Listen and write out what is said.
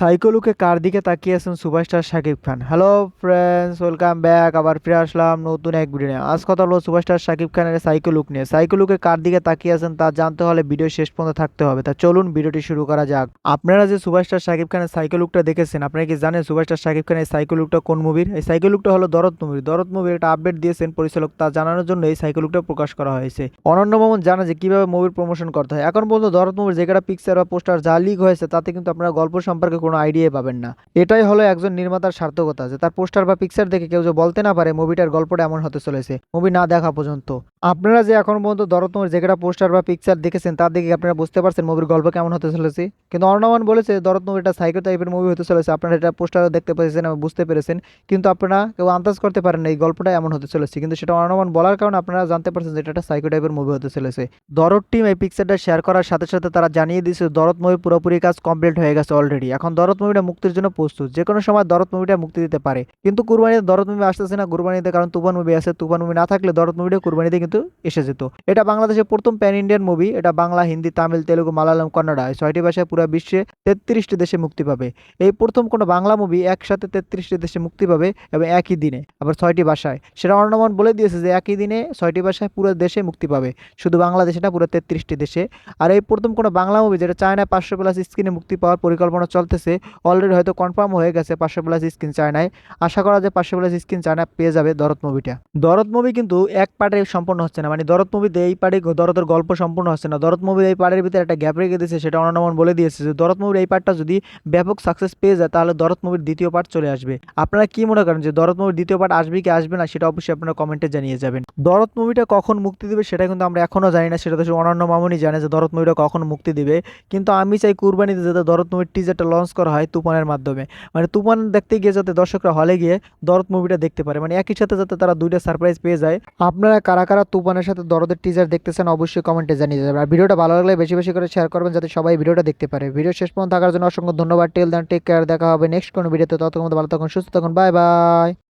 সাইকোলুকে কার দিকে তাকিয়ে আছেন superstar Shakib Khan? Hello friends welcome back আবার ফিরে আসলাম নতুন এক ভিডিও নিয়ে। আজ কথা হলো সুপারস্টার শাকিব খানের সাইকোলুক নিয়ে। সাইকোলুকে কার দিকে তাকিয়ে আছেন তা জানতে হলে ভিডিও শেষ পর্যন্ত থাকতে হবে। তা চলুন ভিডিওটি শুরু করা যাক। আপনারা যে সুপারস্টার শাকিব খানের সাইকোলুকটা দেখেছেন, আপনারা কি জানেন সুপারস্টার শাকিব খানের সাইকোলুকটা কোন মুভির এই সাইকোলুকটা হলো দরদ মুভির দরদ মুভির একটা আপডেট দিয়েছেন পরিচালক, তা জানানোর জন্য এই সাইকোলুকটা প্রকাশ করা হয়েছে। অনন্য মামুন জানা যে কীভাবে মুভির প্রমোশন করতে হয়। এখন পর্যন্ত দরদ মুভির যে কটা পিকচার বা পোস্টার যা লিক হয়েছে, তাতে কিন্তু আপনারা গল্প সম্পর্কে কোনো আইডিয়া পাবেন না। এটাই হলো একজন নির্মাতার সার্থকতা, যে তার পোস্টার বা পিকচার দেখে কেউ যে বলতে না পারে মুভিটার গল্পটা এমন হতে চলেছে মুভি না দেখা পর্যন্ত। আপনারা যে এখন পর্যন্ত দরদ মুভির যে কটা পোস্টার বা পিকচার দেখেছেন, তার দেখে আপনারা বুঝতে পারছেন মুভির গল্প কেমন হতে চলেছে? কিন্তু অর্ণমান বলেছে দরদ এটা সাইকো টাইপের মুভি হতে চলেছে, আপনারা এটা পোস্টারও দেখতে পেরেছেন এবং বুঝতে পেরেছেন। কিন্তু আপনারা কেউ আন্দাজ করতে পারেন না এই গল্পটা এমন হতে চলেছে, কিন্তু সেটা অর্ণমান বলার কারণে আপনারা জানতে পারছেন যে এটা একটা সাইকো টাইপের মুভি হতে চলেছে। দরদ টিম এই পিকচারটা শেয়ার করার সাথে সাথে তারা জানিয়ে দিয়েছে দরদ মুভি পুরোপুরি কাজ কমপ্লিট হয়ে গেছে অলরেডি এখন দরদ মুভিটা মুক্তির জন্য প্রস্তুত, যে কোনো সময় দরদ মুভিটা মুক্তি দিতে পারে। কিন্তু কুরবানিতে দরদ মুভি আসতেছে না, কুরবানিতে কারণ তুফান মুভি আছে, তুফান মুভি না থাকলে দরদ মুভিটা কুরবানিতে কিন্তু এসে যেত। এটা বাংলাদেশের প্রথম প্যান ইন্ডিয়ান মুভি এটা বাংলা, হিন্দি, তামিল, তেলুগু, মালায়ালাম, কন্নড়া, এই ছয়টি ভাষায় পুরো বিশ্বে তেত্রিশটি দেশে মুক্তি পাবে। এই প্রথম কোনো বাংলা মুভি একসাথে তেত্রিশটি দেশে মুক্তি পাবে এবং একই দিনে, আবার ছয়টি ভাষায়। সেটা অর্ণমন বলে দিয়েছে যে একই দিনে ছয়টি ভাষায় পুরো দেশে মুক্তি পাবে। শুধু বাংলাদেশে না, পুরো তেত্রিশটি দেশে। আর এই প্রথম কোনো বাংলা মুভি যেটা চায়নায় পাঁচশো প্লাস স্ক্রিনে মুক্তি পাওয়ার পরিকল্পনা চলতেছে অলরেডি হয়তো কনফার্ম হয়ে গেছে পাঁচশো প্লাস স্ক্রিন চায়নায় আশা করা যায় পাঁচশো প্লাস স্ক্রিন চায়না পেয়ে যাবে দরদ মুভিটা দরদ মুভি কিন্তু এক পার্টে সম্পূর্ণ হচ্ছে না। মানে দরদ মুভিতে এই পার্টে দরদের গল্প সম্পূর্ণ হচ্ছে না। দরদ মুভির এই পার্টের ভিতরে একটা গ্যাপ রেখে দিয়েছে, সেটা অননমন বলে দিয়েছে যে, দরদ মুভির এই পার্টটা যদি ব্যাপক সাকসেস পেয়ে যায়, তাহলে দরদ মুভির দ্বিতীয় পার্ট চলে আসবে। আপনারা কি মনে করেন যে, দরদ মুভির দ্বিতীয় পার্ট আসবে কি আসবে না, সেটা অবশ্যই আপনারা কমেন্টে জানিয়ে যাবেন। দরদ মুভিটা কখন মুক্তি দিবে, সেটা কিন্তু আমরা এখনও জানি না। সেটা তো অনন্য মামুনি জানে যে, দরদ মুভিটা কখন মুক্তি দিবে। কিন্তু আমি চাই কুরবানিতে যাতে দরদ মুভির টিজারটা লঞ্চ করা হয় তুফানের মাধ্যমে। মানে তুফান দেখতে গিয়ে যাতে দর্শকরা হলে গিয়ে দরদ মুভিটা দেখতে পারে। মানে একই সাথে যাতে তারা দুইটা সারপ্রাইজ পেয়ে যায়। আপনারা কারা কারা তুফানের সাথে দরদের টিজার দেখতেছেন, অবশ্যই কমেন্টে জানিয়ে যাবেন। আর ভিডিওটা ভালো লাগলে বেশি বেশি করে শেয়ার করবেন যাতে সবাই ভিডিওটা দেখতে পারে। ভিডিও শেষ পর্যন্ত থাকার জন্য অসংখ্য ধন্যবাদ। টেল দেন টেক কেয়ার দেখা হবে নেক্সট কোনো ভিডিওতে ততক্ষণ ভালো থাকুন, সুস্থ থাকুন বাই বাই